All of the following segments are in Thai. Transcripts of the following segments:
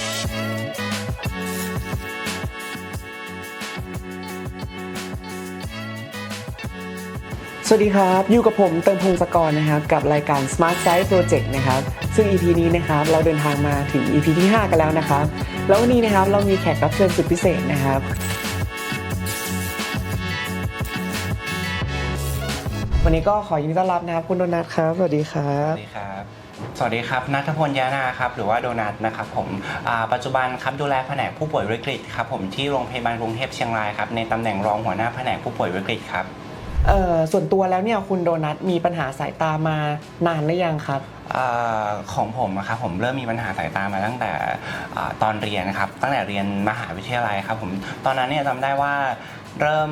สวัสดีครับ อยู่กับผมเติมพงศกรนะครับ กับรายการ Smart Site Project นะครับ ซึ่ง EP นี้นะครับ เราเดินทางมาถึง EP ที่ 5 กันแล้วนะครับ แล้ววันนี้นะครับ เรามีแขกรับเชิญสุดพิเศษนะครับ วันนี้ก็ขอยินดีต้อนรับนะครับ คุณโดนัทครับ สวัสดีครัสวัสดีครับ สวัสดีครับนัทพลยานาครับหรือว่าโดนัทนะครับผมอ่าปัจจุบันครับดูแลแผนกผู้ป่วยวิกฤตครับผมที่โรงพยาบาลกรุงเทพเชียงรายครับในตำแหน่งรองหัวหน้าแผนกผู้ป่วยวิกฤตครับเอ่อส่วนตัวแล้วเนี่ยคุณโดนัทมีปัญหาสายตามานานหรือยังครับอ่าของผมอะครับผมเริ่มมีปัญหาสายตามาตั้งแต่อ่าตอนเรียนนะครับตั้งแต่เรียนมหาวิทยาลัยครับผมตอนนั้นเนี่ยจำได้ว่าเริ่ม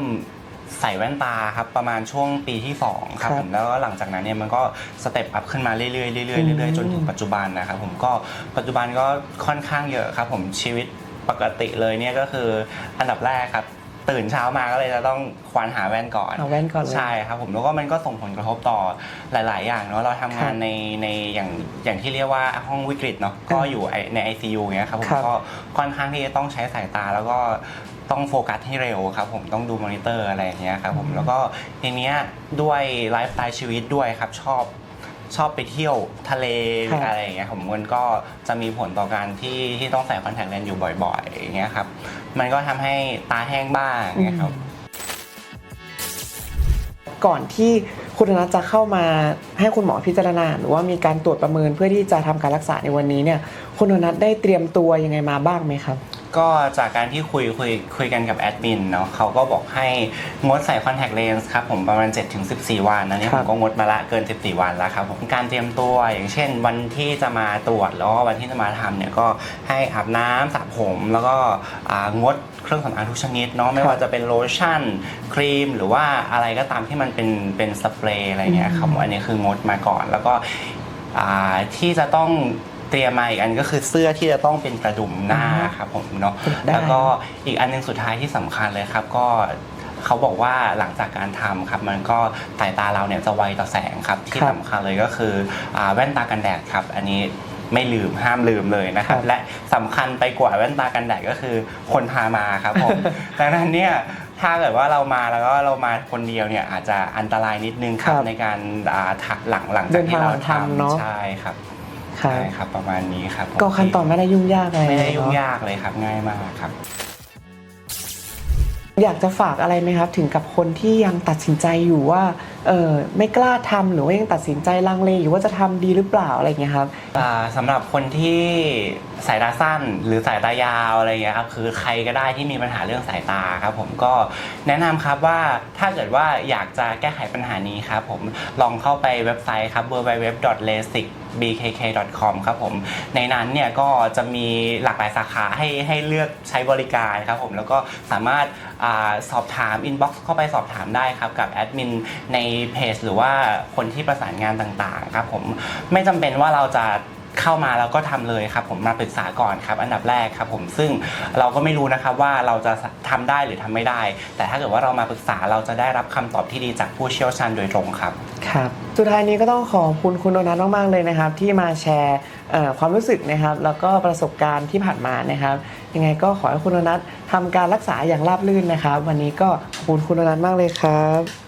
ใส่แว่นตาครับประมาณช่วงปีที่สองครับครับผมแล้วก็หลังจากนั้นเนี่ยมันก็สเต็ปอัพขึ้นมาเรื่อยๆเรื่อยๆเรื่อยๆจนถึงปัจจุบันนะครับผมก็ปัจจุบันก็ค่อนข้างเยอะครับผมชีวิตปกติเลยเนี่ยก็คืออันดับแรกครับ ตื่นเช้ามาก็เลยจะต้องควานหาแว่นก่อนเอาแว่นก่อนเลย ใช่ครับผมแล้วก็มันก็ส่งผลกระทบต่อหลาย ๆ อย่างเนาะเราทำงานครับในในอย่างอย่างที่เรียกว่าห้องวิกฤตเนาะก็อยู่ไอใน ICU เงี้ยครับผมครับ ก็ค่อนข้างที่จะต้องใช้สายตาแล้วก็ต้องโฟกัสให้เร็วครับผมต้องดูมอนิเตอร์อะไรอย่างเงี้ยครับผมแล้วก็ทีเนี้ยด้วยไลฟ์สไตล์ชีวิตด้วยครับชอบ ชอบไปเที่ยวทะเลครับอะไรอย่างเงี้ยผมมันก็จะมีผลต่อการที่ที่ต้องใส่คอนแทคเลนส์อยู่บ่อยๆอย่างเงี้ยครับมันก็ทำให้ตาแห้งบ้างเงี้ยครับก่อนที่คุณธนัทจะเข้ามาให้คุณหมอพิจารณา หรือว่ามีการตรวจประเมินเพื่อที่จะทำการรักษาในวันนี้เนี่ยคุณธนัทได้เตรียมตัวยังไงมาบ้างไหมครับ ก็จากการที่คุยคุยคุยกันกับแอดมินเนาะเขาก็บอกให้งดใส่คอนแทคเลนส์ครับผมประมาณ 7-14 วันอันนี้คผรับมก็งดมาละเกิน 14 วันแล้วครับผมการเตรียมตัวอย่างเช่น วันที่จะมาตรวจแล้วก็วันที่จะมาทำเนี่ยก็ให้อาบน้ำสระผมแล้วก็อ่างดเครื่องสำอางทุกชนิดเนาะไม่ว่าจะเป็นโลชั่นครีม หรือว่าอะไรก็ตามที่มันเป็นเป็นสเปรย์อะไรเงี้ยครับอันนี้คืองดมาก่อนแล้วก็อ่าที่จะต้อง เตรียมมาอีกอันก็คือเสื้อที่จะต้องเป็นกระดุมหน้าครับผมเนาะได้ แล้วก็อีกอันหนึงสุดท้ายที่สำคัญเลยครับก็เขาบอกว่าหลังจากการทำครับมันก็สายตาเราเนี่ยจะไวต่อแสงครับที่ครับสำคัญเลยก็คืออ่าแว่นตากันแดดครับ อันนี้ไม่ลืมห้ามลืมเลยนะครับ ครับและสำคัญไปกว่าแว่นตากันแดดก็คือคนพามาครับผม ดังนั้นเนี่ยถ้าเกิดว่าเรามาแล้วก็เรามาคนเดียวเนี่ยอาจจะอันตรายนิดนึงครับครับในการอ่าทะหลังหลังเดิจากนที่ทางเราทำเนอะ ใช่ครับ ครัใช่บครับ ประมาณนี้ครับผมก็ขั้นตอนไม่ได้ยุ่งยากอะไรไม่ได้ยุ่งเนอะยากเลยครับง่ายมากครับ อยากจะฝากอะไรไหมครับ ถึงกับคนที่ยังตัดสินใจอยู่ว่าเออ ไม่กล้าทำหรือว่ายังตัดสินใจลังเลอยู่ว่าจะทำดีหรือเปล่าอะไรเงี้ยครับอ่าสำหรับคนที่สายตาสั้นหรือสายตายาวอะไรเงี้ยครับคือใครก็ได้ที่มีปัญหาเรื่องสายตาครับผมก็แนะนำครับว่าถ้าเกิดว่าอยากจะแก้ไขปัญหานี้ครับผมลองเข้าไปเว็บไซต์ครับ www.lasik.bkk.com ครับผม ในนั้นเนี่ยก็จะมีหลากหลายสาขาให้ให้เลือกใช้บริการครับผมแล้วก็สามารถอาสอบถาม inbox เข้าไปสอบถามได้ครับกับแอดมินในเพจหรือว่าคนที่ประสานงานต่างๆครับผมไม่จำเป็นว่าเราจะเข้ามาแล้วก็ทำเลยครับผมมาปรึกษาก่อนครับอันดับแรกครับผมซึ่งเราก็ไม่รู้นะครับว่าเราจะทำได้หรือทำไม่ได้ แต่ถ้าเกิดว่าเรามาปรึกษาเราจะได้รับคำตอบที่ดีจากผู้เชี่ยวชาญโดยตรงครับครับสุดท้ายนี้ก็ต้องขอบคุณคุณโดนัทมากๆเลยนะครับ ที่มาแชร์ความรู้สึกนะครับ แล้วก็ประสบการณ์ที่ผ่านมานะครับ ยังไงก็ขอให้คุณโดนัททำการรักษาอย่างราบรื่นนะครับ วันนี้ก็ขอบคุณคุณโดนัทมากเลยครับ